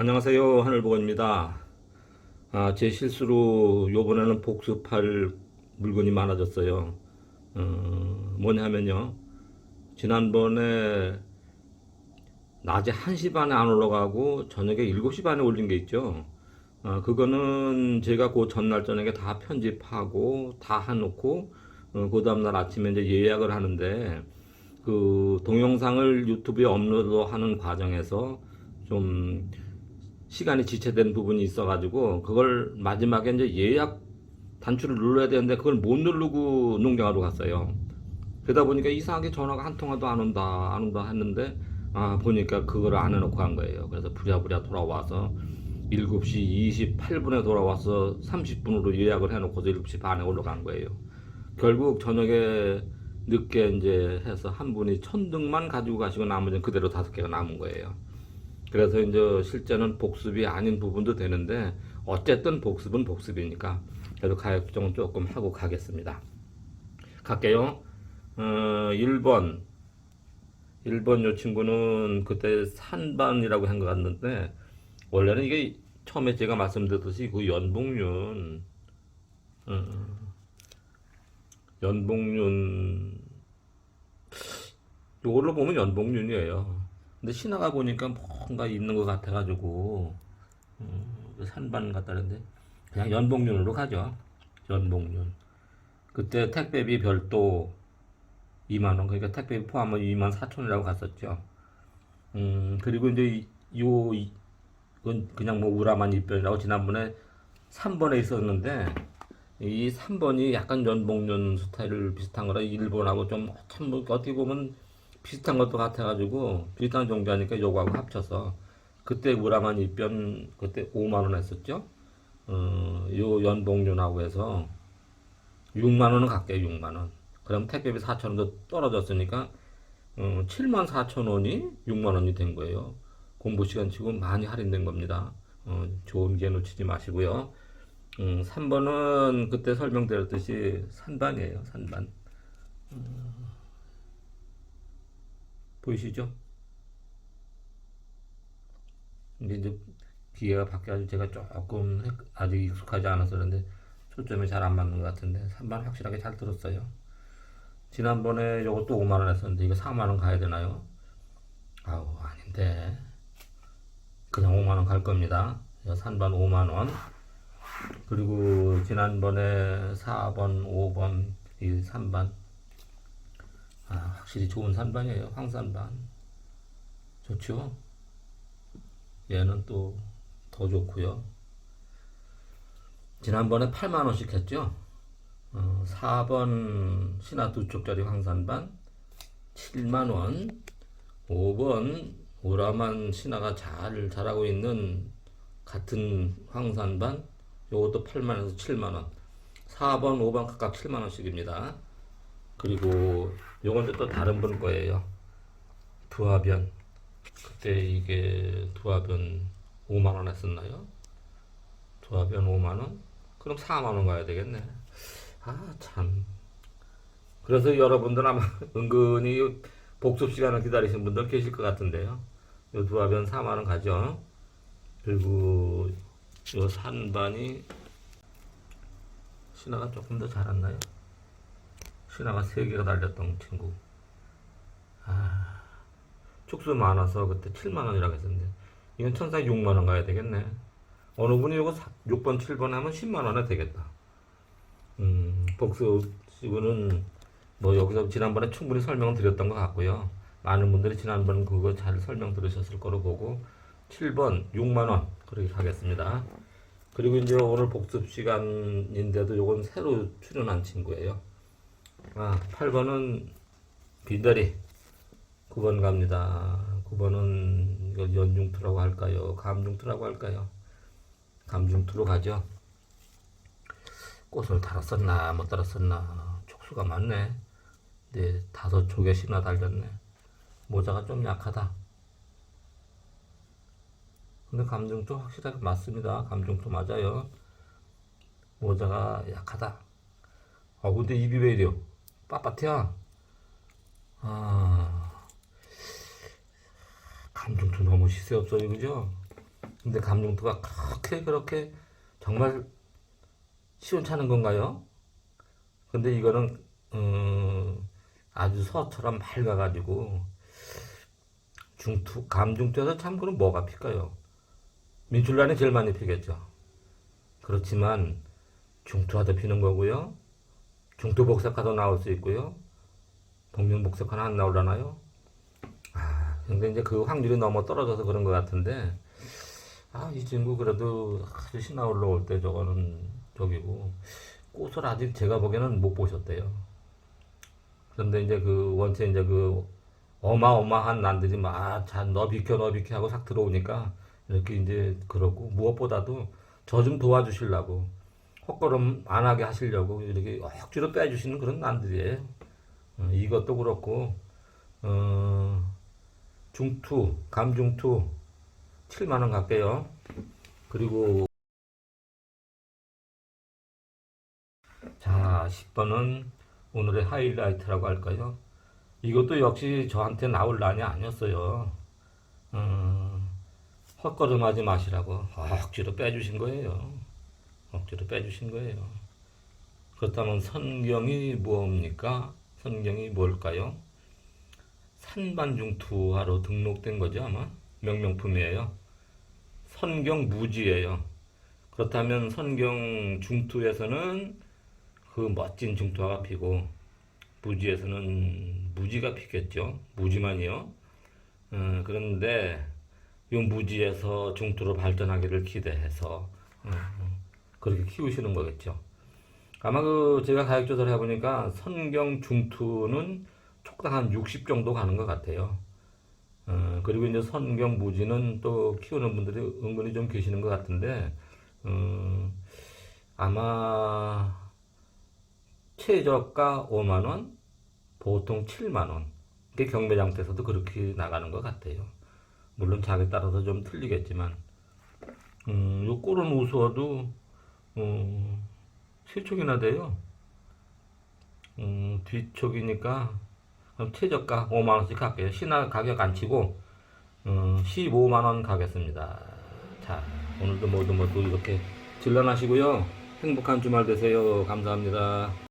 안녕하세요. 하늘보건입니다. 아, 제 실수로 요번에는 복습할 물건이 많아졌어요. 어, 뭐냐면요. 지난번에 낮에 1시 반에 안 올라가고 저녁에 7시 반에 올린 게 있죠. 아, 그거는 제가 그 전날 저녁에 다 편집하고 다 해놓고 어, 그 다음날 아침에 이제 예약을 하는데 그 동영상을 유튜브에 업로드하는 과정에서 좀 시간이 지체된 부분이 있어가지고 그걸 마지막에 이제 예약 단추를 눌러야 되는데 그걸 못 누르고 농장하러 갔어요. 그러다 보니까 이상하게 전화가 한 통화도 안 온다 안 온다 했는데 아 보니까 그걸 안 해놓고 간 거예요. 그래서 부랴부랴 돌아와서 7시 28분에 돌아와서 30분으로 예약을 해놓고서 7시 반에 올라간 거예요. 결국 저녁에 늦게 이제 해서 한 분이 천 등만 가지고 가시고 나머지는 그대로 다섯 개가 남은 거예요. 그래서 이제 실제는 복습이 아닌 부분도 되는데 어쨌든 복습은 복습이니까 그래도 가격정은 조금 하고 가겠습니다. 갈게요. 어, 1번 1번 요 친구는 그때 산반이라고 한 것 같는데 원래는 이게 처음에 제가 말씀드렸듯이 그 연봉륜 어, 연봉륜 요걸로 보면 연봉륜이에요. 근데 신화가 보니까 뭔가 있는 것 같아가지고 음, 그 산반 같다는데 그냥 연봉륜으로 가죠. 연봉륜. 그때 택배비 별도 2만 원 그러니까 택배비 포함하면 2만 4천 원이라고 갔었죠. 음 그리고 이제 이- 요 이- 이건 그냥 뭐 우라만 입변이라고 지난번에 3번에 있었는데 이 3번이 약간 연봉륜 스타일 비슷한 거라 일본하고 좀참 뭐 어떻게 보면 비슷한 것도 같아가지고 비슷한 종류하니까 요거하고 합쳐서 그때 우라만 입변 그때 5만 원 했었죠. 어, 요 연봉륜하고 해서 6만 원은 갈게요. 6만 원. 그럼 택배비 4천 원도 떨어졌으니까 어, 7만 4천 원이 6만 원이 된 거예요. 공부 시간 치고 많이 할인된 겁니다. 어, 좋은 기회 놓치지 마시고요. 음, 3번은 그때 설명드렸듯이 산반이에요. 산반. 보이시죠? 근데 이제 기계가 바뀌어가지고 제가 조금 헷- 아직 익숙하지 않아서 그런데 초점이 잘 안 맞는 것 같은데 3만 확실하게 잘 들었어요. 지난번에 요것도 5만 원 했었는데 이거 4만 원 가야 되나요? 아우 아닌데 그냥 5만 원 갈 겁니다. 요 산반 5만 원 그리고 지난번에 4번, 5번, 이 3반 아, 확실히 좋은 산반이에요. 황산반. 좋죠? 얘는 또 더 좋고요. 지난번에 8만 원씩 했죠? 어, 4번 신화 두 쪽짜리 황산반 7만 원. 5번 오라만 신화가 잘 자라고 있는 같은 황산반 요것도 8만 원에서 7만 원. 4번, 5번 각각 7만 원씩입니다. 그리고 요건 또 다른 분 거예요. 두화변. 그때 이게 두화변 5만 원 했었나요? 두화변 5만 원? 그럼 4만 원 가야 되겠네. 아, 참. 그래서 여러분들 아마 은근히 복습 시간을 기다리신 분들 계실 것 같은데요. 요 두화변 4만 원 가죠. 그리고 요 산반이 신화가 조금 더 자랐나요? 신화가 세 개가 달렸던 친구. 아, 축수 많아서 그때 7만 원이라고 했었는데 이건 천사 6만 원 가야 되겠네. 어느 분이 이거 6번, 7번 하면 10만 원에 되겠다. 음, 복수 지구는 뭐 여기서 지난번에 충분히 설명을 드렸던 것 같고요. 많은 분들이 지난번 그거 잘 설명 들으셨을 거로 보고 7번 6만 원 그렇게 하겠습니다. 그리고 이제 오늘 복습 시간인데도 요건 새로 출연한 친구예요. 아, 8번은 빈다리 9번 갑니다. 9번은 이걸 연중투라고 할까요? 감중투라고 할까요? 감중투로 가죠. 꽃을 달았었나 못 달았었나 촉수가 많네. 근데 다섯 조개씩이나 달렸네. 모자가 좀 약하다. 근데 감중투 확실하게 맞습니다. 감중투 맞아요. 모자가 약하다. 아 근데 입이 왜 이래요? 빳빳해야. 아 감중투 너무 시세 없어요, 그죠? 근데 감중투가 그렇게 그렇게 정말 시원찮은 건가요? 근데 이거는 음, 아주 서처럼 맑아가지고 중투 감중투에서 참 그럼 뭐가 필까요? 민출란이 제일 많이 피겠죠. 그렇지만 중투화도 피는 거고요. 중투 복색화도 나올 수 있고요. 복색화는 안 나오려나요? 아, 근데 이제 그 확률이 너무 떨어져서 그런 것 같은데, 아, 이 친구 그래도 아주 신나 올라올 때 저거는 저기고, 꽃을 아직 제가 보기에는 못 보셨대요. 그런데 이제 그 원체 이제 그 어마어마한 난들이 막, 자, 너 비켜, 너 비켜 하고 싹 들어오니까 이렇게 이제 그렇고, 무엇보다도 저 좀 도와주시려고, 헛걸음 안 하게 하시려고 이렇게 억지로 빼주시는 그런 난들이에요. 어, 이것도 그렇고, 어, 중투, 감중투 7만원 갈게요. 그리고 자, 10번은 오늘의 하이라이트라고 할까요? 이것도 역시 저한테 나올 난이 아니었어요. 어, 헛걸음하지 마시라고 억지로 빼주신 거예요. 억지로 빼주신 거예요. 그렇다면 선경이 뭡니까? 선경이 뭘까요? 산반중투하로 등록된 거죠, 아마? 명명품이에요. 선경 무지예요. 그렇다면 선경 중투에서는 그 멋진 중투화가 피고 무지에서는 무지가 피겠죠. 무지만이요. 어, 그런데 이 무지에서 중투로 발전하기를 기대해서 어, 어, 그렇게 키우시는 거겠죠. 아마 그 제가 가격 조사를 해보니까 선경 중투는 촉당 한 60 정도 가는 것 같아요. 어, 그리고 이제 선경 무지는 또 키우는 분들이 은근히 좀 계시는 것 같은데, 어, 아마 최저가 5만 원, 보통 7만원. 이게 경매장터에서도 그렇게 나가는 것 같아요. 물론 자기에 따라서 좀 틀리겠지만, 음, 요 꼴은 우수어도, 어, 세 촉이나 돼요. 음, 뒤촉이니까 그럼 최저가 5만 원씩 할게요. 신화 가격 안 치고 어, 15만 원 가겠습니다. 자, 오늘도 모두 모두 이렇게 질러나시고요. 행복한 주말 되세요. 감사합니다.